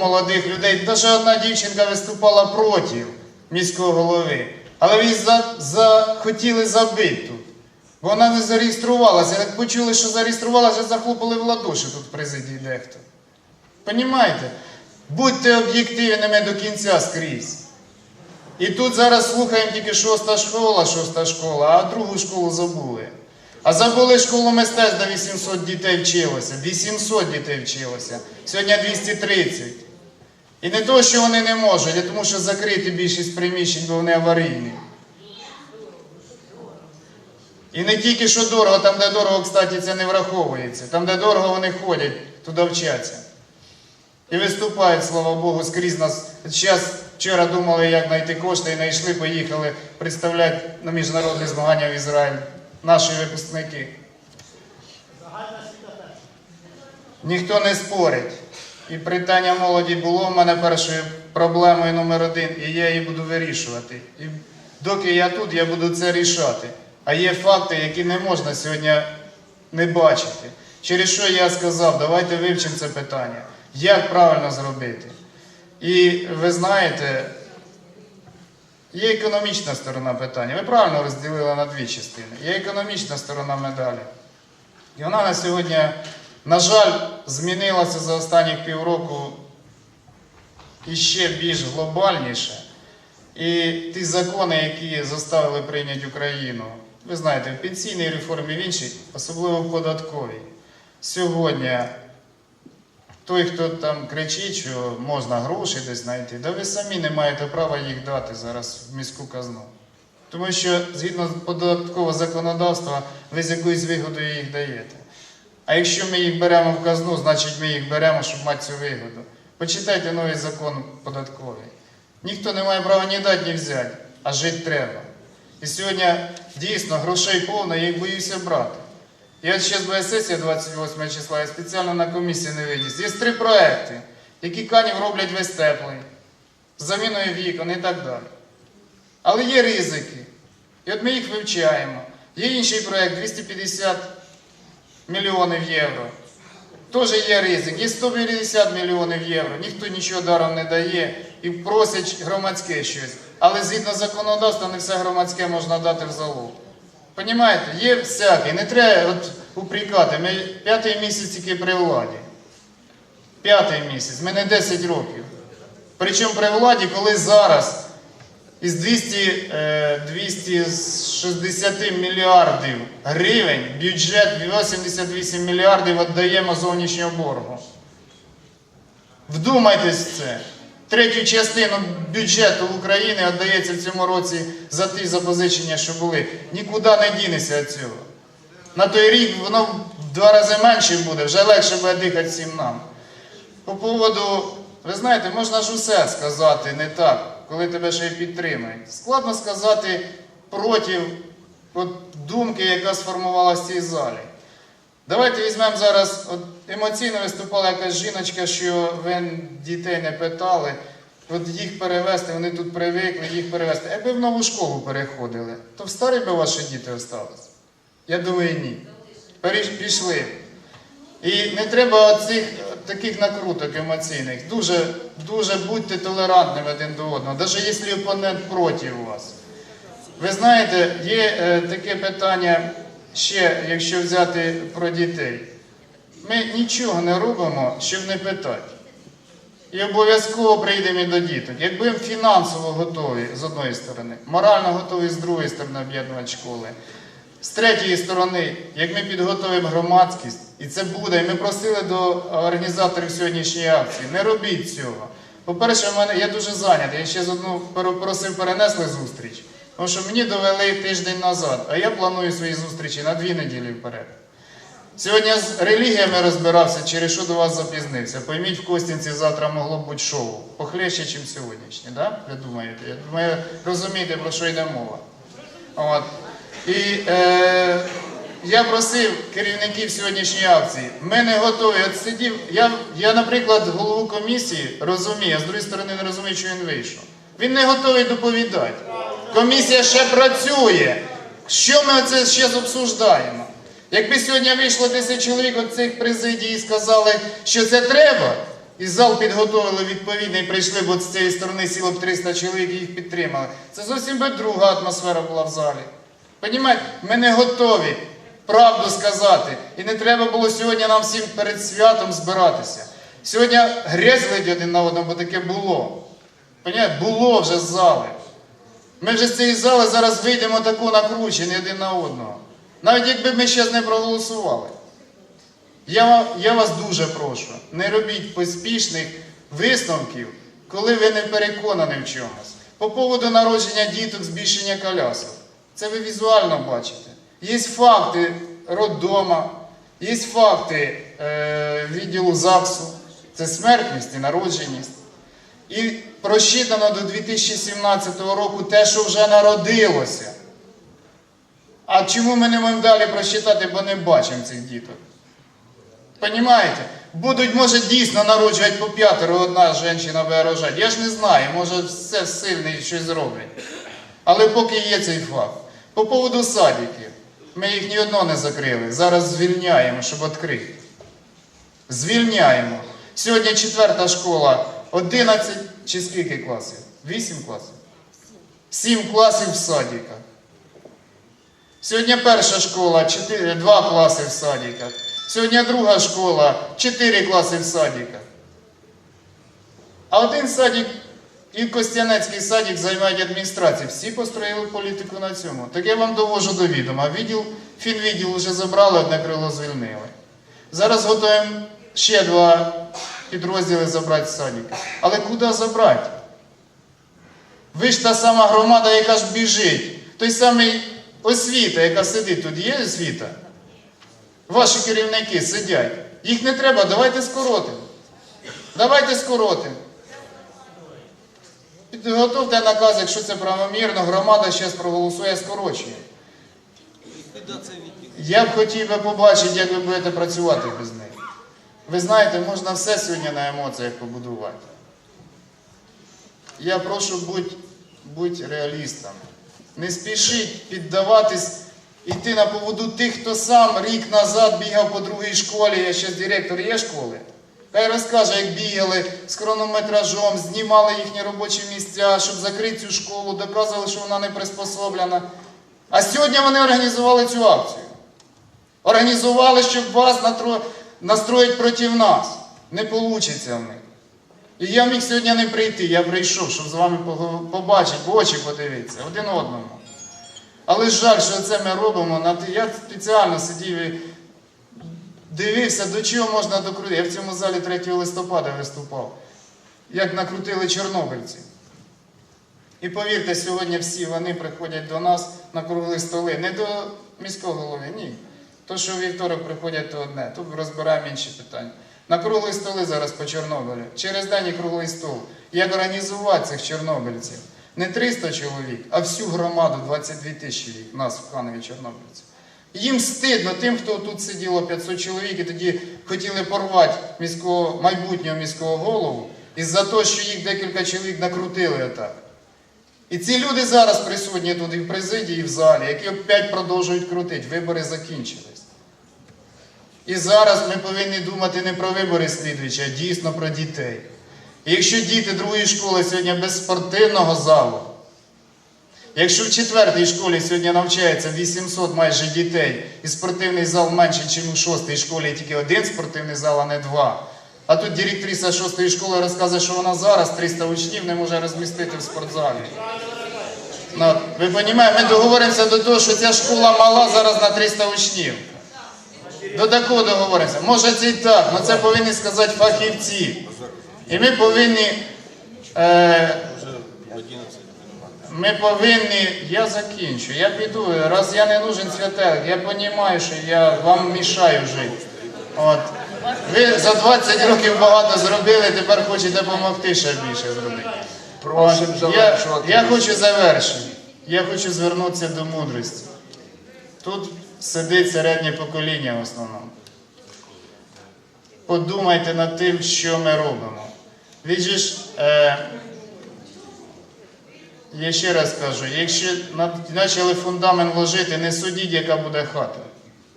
молодих людей. Навіть одна дівчинка виступала проти міського голови. Але її за, за, забити тут. Бо вона не зареєструвалася. Як почули, що зареєструвалася, захлопали в ладоші тут в президії дехто. Понімаєте? Будьте об'єктивними до кінця скрізь. І тут зараз слухаємо тільки шоста школа, шоста школа, а другу школу забули. А забули школу мистецтв, де 800 дітей вчилося. 800 дітей вчилося. Сьогодні 230. І не то, що вони не можуть, а тому, що закриті більшість приміщень, бо вони аварійні. І не тільки що дорого, там, де дорого, кстати, це не враховується. Там, де дорого, вони ходять, туди вчаться. І виступають, слава Богу, скрізь нас. Зараз вчора думали, як знайти кошти, і знайшли, поїхали представляти на міжнародні змагання в Ізраїль наші випускники. Ніхто не спорить. І питання молоді було в мене першою проблемою номер один, і я її буду вирішувати. І доки я тут, я буду це рішати. А є факти, які не можна сьогодні не бачити. Через що я сказав, давайте вивчимо це питання. Як правильно зробити? І ви знаєте, є економічна сторона питання. Ви правильно розділили на дві частини. Є економічна сторона медалі. І вона на сьогодні, на жаль, змінилася за останні півроку іще більш глобальніше. І ті закони, які заставили прийняти Україну, ви знаєте, в пенсійній реформі в іншій, особливо в податковій. Сьогодні той, хто там кричить, що можна гроші десь знайти, да ви самі не маєте права їх дати зараз в міську казну. Тому що згідно податкового законодавства, ви з якоюсь вигодою їх даєте. А якщо ми їх беремо в казну, значить ми їх беремо, щоб мати цю вигоду. Почитайте новий закон податковий. Ніхто не має права ні дати, ні взяти, а жити треба. І сьогодні дійсно грошей повно, я їх боюся брати. І от ще буде сесія 28 числа, я спеціально на комісії не виніс. Є три проекти, які канів роблять весь теплий, з заміною вікон і так далі. Але є ризики. І от ми їх вивчаємо. Є інший проект 250 мільйонів євро. Теж є ризик. Є 150 мільйонів євро. Ніхто нічого даром не дає і просять громадське щось. Але згідно законодавства не все громадське можна дати в залог. Понімаєте, є всяке. Не треба от упрекати. Ми п'ятий місяць тільки при владі. П'ятий місяць. Ми не 10 років. Причому при владі, коли зараз із 200, е, 260 мільярдів гривень бюджет 88 мільярдів віддаємо зовнішнього боргу. Вдумайтесь в це. Третю частину бюджету України віддається в цьому році за ті запозичення, що були. Нікуди не дінеться від цього. На той рік воно в два рази менше буде, вже легше буде дихати всім нам. По поводу, ви знаєте, можна ж усе сказати не так, коли тебе ще й підтримують. Складно сказати проти от, думки, яка сформувалася в цій залі. Давайте візьмемо зараз, от емоційно виступала якась жіночка, що ви дітей не питали. От їх перевезти, вони тут привикли, їх перевезти. Якби в нову школу переходили, то в старій би ваші діти остались? Я думаю, ні. Пішли. І не треба оцих таких накруток емоційних. Дуже, дуже будьте толерантними один до одного, навіть якщо опонент проти вас. Ви знаєте, є е, таке питання ще, якщо взяти про дітей. Ми нічого не робимо, щоб не питати. І обов'язково прийдемо до діток. Якби фінансово готові з одної сторони, морально готові з другої сторони об'єднувати школи. З третьої сторони, як ми підготовимо громадськість, і це буде, і ми просили до організаторів сьогоднішньої акції, не робіть цього. По-перше, я дуже зайнятий. Я ще з одну просив перенесли зустріч, тому що мені довели тиждень назад, а я планую свої зустрічі на дві неділі вперед. Сьогодні з релігіями розбирався, через що до вас запізнився. Пойміть, в Костянці завтра могло бути шоу. Похлеще, ніж сьогоднішнє, да? ви думаєте? Я розумієте, про що йде мова. От. І е, я просив керівників сьогоднішньої акції. Ми не готові. От сидів, я, я, наприклад, голову комісії розумію, а з іншої сторони не розумію, що він вийшов. Він не готовий доповідати. Комісія ще працює. Що ми це ще обсуждаємо? Якби сьогодні вийшло 10 чоловік от цих президій і сказали, що це треба, І зал підготовили відповідний, прийшли, бо з цієї сторони сіло б 300 чоловік і їх підтримали. Це зовсім би друга атмосфера була в залі. Понімаєте, ми не готові правду сказати. І не треба було сьогодні нам всім перед святом збиратися. Сьогодні грязь один на одному, бо таке було. Понімаєте, було вже з зали. Ми вже з цієї зали зараз вийдемо таку накручені один на одного. Навіть якби ми ще не проголосували. Я, я вас дуже прошу, не робіть поспішних висновків, коли ви не переконані в чомусь. По поводу народження діток, збільшення колясок. Це ви візуально бачите. Є факти роддома, є факти е, відділу ЗАГСу, це смертність і народженість. І просчитано до 2017 року те, що вже народилося. А чому ми не можемо далі просчитати, бо не бачимо цих діток? Понімаєте? Будуть, може, дійсно народжувати по п'ятеро одна жінка буде. Я ж не знаю, може все сильне щось зроблять. Але поки є цей факт. По поводу садиків. Ми їх ні одного не закрили. Зараз звільняємо, щоб відкрити. Звільняємо. Сьогодні четверта школа, 11 чи скільки класів? 8 класів? 7 класів в садиках. Сьогодні перша школа, 4, 2 класи в садиках. Сьогодні друга школа, 4 класи в садиках. А один садик і Костянецький садик займають адміністрації. Всі построїли політику на цьому. Так я вам довожу до відома. Відділ, фінвідділ вже забрали, одне крило звільнили. Зараз готуємо ще два підрозділи забрати з садика. Але куди забрати? Ви ж та сама громада, яка ж біжить. Той самий освіта, яка сидить тут, є освіта? Ваші керівники сидять. Їх не треба, давайте скоротимо. Давайте скоротимо. Підготовте наказ, якщо це правомірно, громада зараз проголосує, скорочує. Я б хотів би побачити, як ви будете працювати без них. Ви знаєте, можна все сьогодні на емоціях побудувати. Я прошу будь, будь реалістами. Не спішіть піддаватись, йти на поводу тих, хто сам рік назад бігав по другій школі, я ще директор є школи. Хай розкаже, як бігали з хронометражом, знімали їхні робочі місця, щоб закрити цю школу, доказували, що вона не приспособлена. А сьогодні вони організували цю акцію. Організували, щоб вас настроїть проти нас. Не вийде в них. І я міг сьогодні не прийти, я прийшов, щоб з вами побачити, в очі подивитися, один одному. Але жаль, що це ми робимо. Я спеціально сидів і дивився, до чого можна докрутити. Я в цьому залі 3 листопада виступав, як накрутили чорнобильці. І повірте, сьогодні всі вони приходять до нас на круглі столи. Не до міського голови, ні. То, що у вівторок приходять, то одне. Тут розбираємо інші питання. На круглі столи зараз по Чорнобилю. Через день і круглий стол. Як організувати цих чорнобильців? Не 300 чоловік, а всю громаду 22 тисячі нас в Канові чорнобильців. Їм стидно тим, хто тут сиділо 500 чоловік і тоді хотіли порвати міського, майбутнього міського голову із-за того, що їх декілька чоловік накрутили отак. І ці люди зараз присутні тут і в президії, і в залі, які опять продовжують крутити. Вибори закінчились. І зараз ми повинні думати не про вибори слідуючі, а дійсно про дітей. І якщо діти другої школи сьогодні без спортивного залу, якщо в четвертій школі сьогодні навчається 800 майже дітей, і спортивний зал менше, ніж у шостій школі, тільки один спортивний зал, а не два. А тут директриса шостої школи розказує, що вона зараз 300 учнів не може розмістити в спортзалі. Ну, ви розумієте, ми договоримося до того, що ця школа мала зараз на 300 учнів. До такого договоримося. Може це і так, але це повинні сказати фахівці. І ми повинні. Е, Вже в 11. Ми повинні, я закінчу, я піду, раз я не нужен святелик, я розумію, що я вам мішаю жити. От. Ви за 20 років багато зробили, тепер хочете допомогти ще більше зробити. От, я, я хочу завершити. Я хочу звернутися до мудрості. Тут сидить середнє покоління в основному. Подумайте над тим, що ми робимо. Він же ж, е, я ще раз кажу, якщо почали фундамент вложити, не судіть, яка буде хата.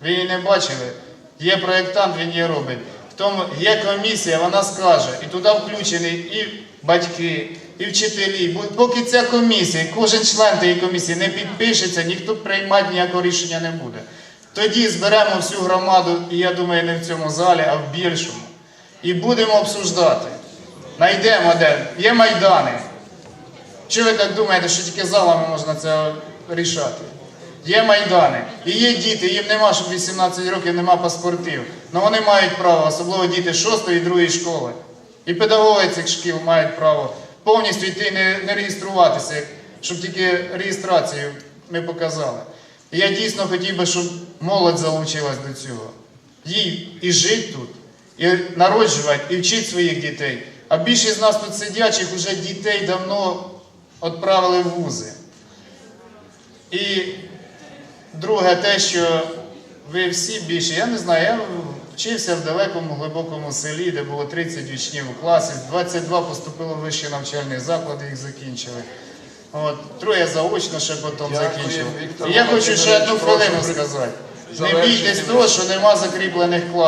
Ви її не бачили. Є проєктант, він її робить. в тому є комісія, вона скаже, і туди включені і батьки, і вчителі. Поки ця комісія, кожен член тієї комісії не підпишеться, ніхто приймати ніякого рішення не буде. Тоді зберемо всю громаду, і я думаю, не в цьому залі, а в більшому. І будемо обсуждати. Найдемо де. Є майдани. Чи ви так думаєте, що тільки залами можна це рішати? Є майдани, і є діти, їм нема, щоб 18 років нема паспортів. Але вони мають право, особливо діти 6 і 2 школи. І педагоги цих шкіл мають право повністю йти не, не реєструватися, щоб тільки реєстрацію ми показали. І я дійсно хотів би, щоб молодь залучилась до цього. Їй і жити тут, і народжувати, і вчити своїх дітей. А більшість з нас тут сидячих вже дітей давно відправили в вузи. І друге, те, що ви всі більше, я не знаю, я вчився в далекому глибокому селі, де було 30 учнів у класі, 22 поступило в вищі навчальні заклади, їх закінчили. От, троє заочно ще потім закінчили. І я хочу ще одну хвилину сказати. Не бійтесь того, що нема закріплених класів.